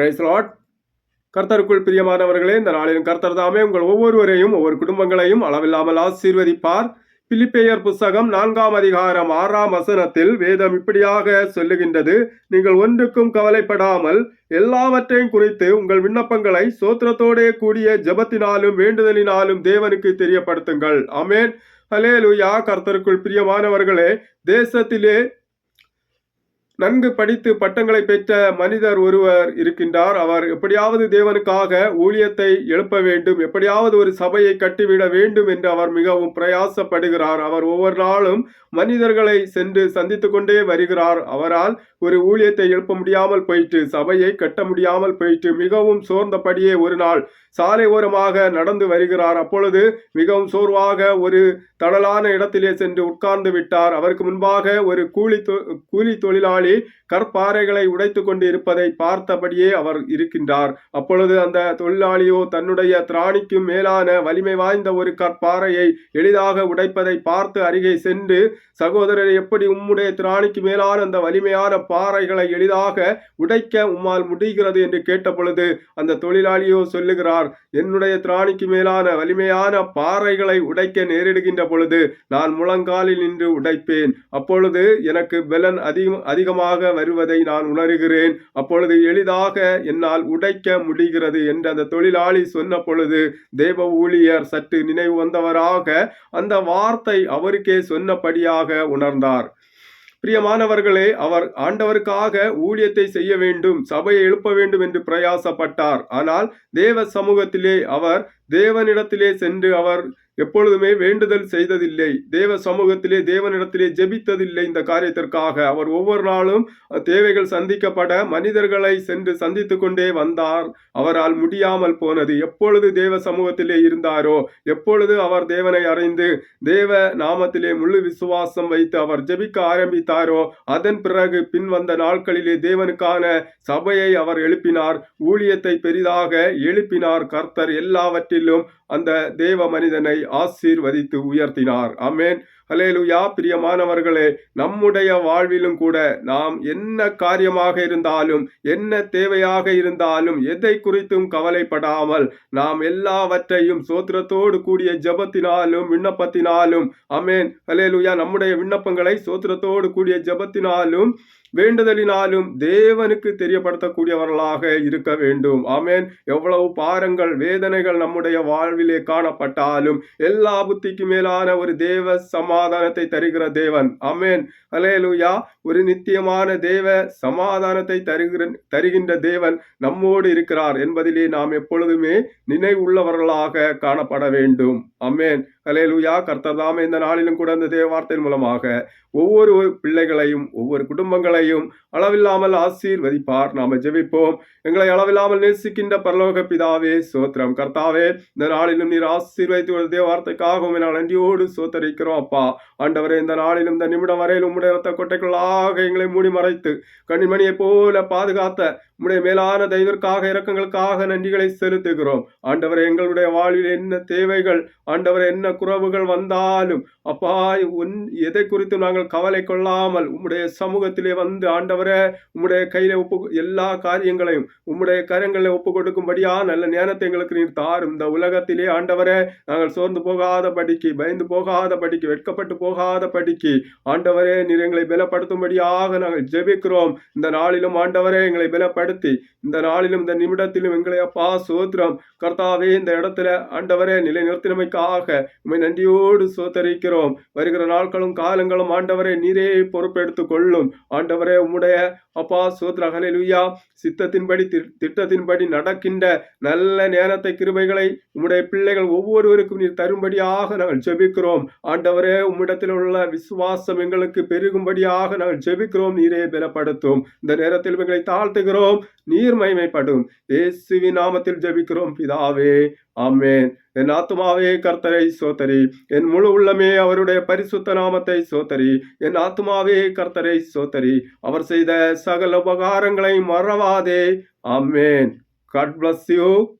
Price lot கர்த்தருக்குள் பிரியமானவர்களே இந்த நாளிலும் கர்த்தர் தாமே உங்கள் ஒவ்வொருவரையும் ஒவ்வொரு குடும்பங்களையும் அளவில்லாமல் ஆசீர்வதிப்பார். பிலிப்பேயர் புஸ்தகம் நான்காம் அதிகாரம் ஆறாம் வசனத்தில் வேதம் இப்படியாக சொல்லுகின்றது. நீங்கள் ஒன்றுக்கும் கவலைப்படாமல் எல்லாவற்றையும் குறித்து உங்கள் விண்ணப்பங்களை சோத்திரத்தோடே கூடிய ஜெபத்தினாலும் வேண்டுதலினாலும் தேவனுக்கு தெரியப்படுத்துங்கள். ஆமென். ஹலேலுயா கர்த்தருக்குள் பிரியமானவர்களே தேசத்திலே நன்கு படித்து பட்டங்களை பெற்ற மனிதர் ஒருவர் இருக்கின்றார். அவர் எப்படியாவது தேவனுக்காக ஊழியத்தை எழுப்ப வேண்டும் எப்படியாவது ஒரு சபையை கட்டிவிட வேண்டும் என்று அவர் மிகவும் பிரயாசப்படுகிறார். அவர் ஒவ்வொரு நாளும் மனிதர்களை சென்று சந்தித்து கொண்டே வருகிறார். அவரால் ஒரு ஊழியத்தை எழுப்ப முடியாமல் போயிட்டு சபையை கட்ட முடியாமல் போயிட்டு மிகவும் சோர்ந்தபடியே ஒரு நாள் சாலை ஓரமாக நடந்து வருகிறார். அப்பொழுது மிகவும் சோர்வாக ஒரு தடலான இடத்திலே சென்று உட்கார்ந்து விட்டார். அவருக்கு முன்பாக ஒரு கூலி தொ- கூலி தொழிலாளி கற்பாறைகளை உடைத்து கொண்டு இருப்பதை பார்த்தபடியே அவர் இருக்கின்றார். அப்பொழுது அந்த தொழிலாளியோ தன்னுடைய திராணிக்கும் மேலான வலிமை வாய்ந்த ஒரு கற்பாறையை எளிதாக உடைப்பதை பார்த்து அருகே சென்று சகோதரர் எப்படி உம்முடைய திராணிக்கு மேலான அந்த வலிமையான பாறைகளை எளிதாக உடைக்க உம்மால் முடிகிறது? என்று கேட்ட பொழுது அந்த தொழிலாளியோ சொல்லுகிறார் என்னுடைய திராணிக்கு மேலான வலிமையான பாறைகளை உடைக்க நேரிடுகின்ற பொழுது நான் முழங்காலில் நின்று உடைப்பேன். அப்பொழுது எனக்கு பலன் அதிகம் அதிகமாக வருவதை நான் உணர்கிறேன். அப்பொழுது எளிதாக என்னால் உடைக்க முடிகிறது என்று அந்த தொழிலாளி சொன்ன பொழுது தேவ ஊழியர் சற்று நினைவு வந்தவராக அந்த வார்த்தை அவருக்கே சொன்னபடியாக உணர்ந்தார். பிரியமானவர்களே அவர் ஆண்டவருக்காக ஊழியத்தை செய்ய வேண்டும் சபையை எழுப்ப வேண்டும் என்று பிரயாசப்பட்டார். ஆனால் தேவ சமூகத்திலே அவர் தேவனிடத்திலே சென்று அவர் எப்பொழுதுமே வேண்டுதல் செய்ததில்லை. தேவ சமூகத்திலே தேவனிடத்திலே ஜெபித்ததில்லை இந்த காரியத்திற்காக. அவர் ஒவ்வொரு நாளும் தேவைகள் சந்திக்கப்பட மனிதர்களை சென்று சந்தித்து கொண்டே வந்தார். அவரால் முடியாமல் போனது. எப்பொழுது தேவ சமூகத்திலே இருந்தாரோ எப்பொழுது அவர் தேவனை அறிந்து தேவ நாமத்திலே முழு விசுவாசம் வைத்து அவர் ஜெபிக்க ஆரம்பித்தாரோ அதன் பிறகு பின் வந்த நாட்களிலே தேவனுக்கான சபையை அவர் எழுப்பினார். ஊழியத்தை பெரிதாக எழுப்பினார். கர்த்தர் எல்லாவற்றிலும் அந்த தேவ மனிதனை ஆசீர்வதித்து உயர்த்தினார். அமேன் ஹலேலுயா பிரியமானவர்களே நம்முடைய வாழ்விலும் கூட நாம் என்ன காரியமாக இருந்தாலும் என்ன தேவையாக இருந்தாலும் எதை குறித்தும் கவலைப்படாமல் நாம் எல்லாவற்றையும் சோத்திரத்தோடு கூடிய ஜெபத்தினாலும் விண்ணப்பத்தினாலும் அமேன் ஹலேலுயா நம்முடைய விண்ணப்பங்களை சோத்திரத்தோடு கூடிய ஜெபத்தினாலும் வேண்டுதலினாலும் தேவனுக்கு தெரியப்படுத்தக்கூடியவர்களாக இருக்க வேண்டும். ஆமேன் எவ்வளவு பாரங்கள் வேதனைகள் நம்முடைய வாழ்விலே காணப்பட்டாலும் எல்லா புத்திக்கு மேலான ஒரு தேவ சமாதானத்தை தருகிற தேவன். அமேன் அலேலுயா ஒரு நித்தியமான தேவ சமாதானத்தை தருகிற தருகின்ற தேவன் நம்மோடு இருக்கிறார் என்பதிலே நாம் எப்பொழுதுமே நினைவுள்ளவர்களாக காணப்பட வேண்டும். அமேன் அலேலுயா கர்த்ததாம் இந்த நாளிலும் கூட இந்த தேவ வார்த்தையின் மூலமாக ஒவ்வொரு பிள்ளைகளையும் ஒவ்வொரு குடும்பங்களையும் அளவில்லாமல் ஆசீர்வதிப்பார். நாம ஜெபிப்போம். எங்களை அளவில்லாமல் நேசிக்கின்ற பரலோக பிதாவே சோத்திரம். கர்த்தாவே இந்த நாளிலும் நீர் ஆசீர்வதித்து ஒரு தேவ வார்த்தைக்காக நான் நன்றியோடு சோத்தரிக்கிறோம் அப்பா. ஆண்டவரே இந்த நாளிலும் இந்த நிமிடம் வரையில் உம்முடைய ரத்த கொட்டைக்குள்ளாக எங்களை மூடி மறைத்து கண்ணிமணியைப் போல பாதுகாத்த உம்முடைய மேலான தெய்வற்காக இறக்கங்களுக்காக நன்றிகளை செலுத்துகிறோம். ஆண்டவரே எங்களுடைய வாழ்வில் என்ன தேவைகள்? ஆண்டவரே என்ன குறவுகள் வந்தாலும் அப்பா உன் எதை குறித்து நாங்கள் கவலை கொள்ளாமல் உம்முடைய சமூகத்திலே வந்து ஆண்டவரே உம்முடைய கையில ஒப்பு எல்லா காரியங்களையும் உம்முடைய கரங்களில் ஒப்பு கொடுக்கும்படியா நல்ல ஞானத்தை எங்களுக்கு நீர் தாரும். இந்த உலகத்திலே ஆண்டவரே நாங்கள் சோர்ந்து போகாத படிக்கு பயந்து போகாத படிக்கு வெட்கப்பட்டு போகாத படிக்கு ஆண்டவரே நீர் எங்களை பலப்படுத்தும்படியாக நாங்கள் ஜெபிக்கிறோம். இந்த நாளிலும் ஆண்டவரே எங்களை பலப்படுத்தி இந்த நாளிலும் இந்த நிமிடத்திலும் எங்களை அப்பா சோத்திரம். கர்த்தாவே இந்த இடத்துல ஆண்டவரே நிலை நிறுத்தினமைக்காக உம்மை நன்றியோடு சோத்தரிக்கிறோம் வருகிற நாட்களும் காலங்களும் ஆண்டவரே நீரே பொறுப்பெடுத்துக் கொள்ளும் ஆண்டவரே உம்முடைய அப்பா சோத்ர ஹalleluya. சித்தத்தின்படி திட்டத்தின்படி நடக்கின்ற நல்ல நேரத்தை கிருபைகளை உம்முடைய பிள்ளைகள் ஒவ்வொருவருக்கும் நீர் தரும்படியாக நாங்கள் ஜெபிக்கிறோம். ஆண்டவரே உம்மிடத்தில் உள்ள விசுவாசம் எங்களுக்கு பெருகும்படியாக நாங்கள் ஜெபிக்கிறோம். நீரே பலப்படுத்தும். இந்த நேரத்தில் எங்களை தாழ்த்துகிறோம். நீர் மகிமைப்படும் இயேசுவின் நாமத்தில் ஜெபிக்கிறோம். பிதாவே ஆமென். என் ஆத்துமாவே கர்த்தரை சோதரி என் முழு உள்ளமே அவருடைய பரிசுத்த நாமத்தை சோதரி என் ஆத்துமாவே கர்த்தரை சோதரி அவர் செய்த சகல உபகாரங்களை மறவாதே. ஆமென். God bless you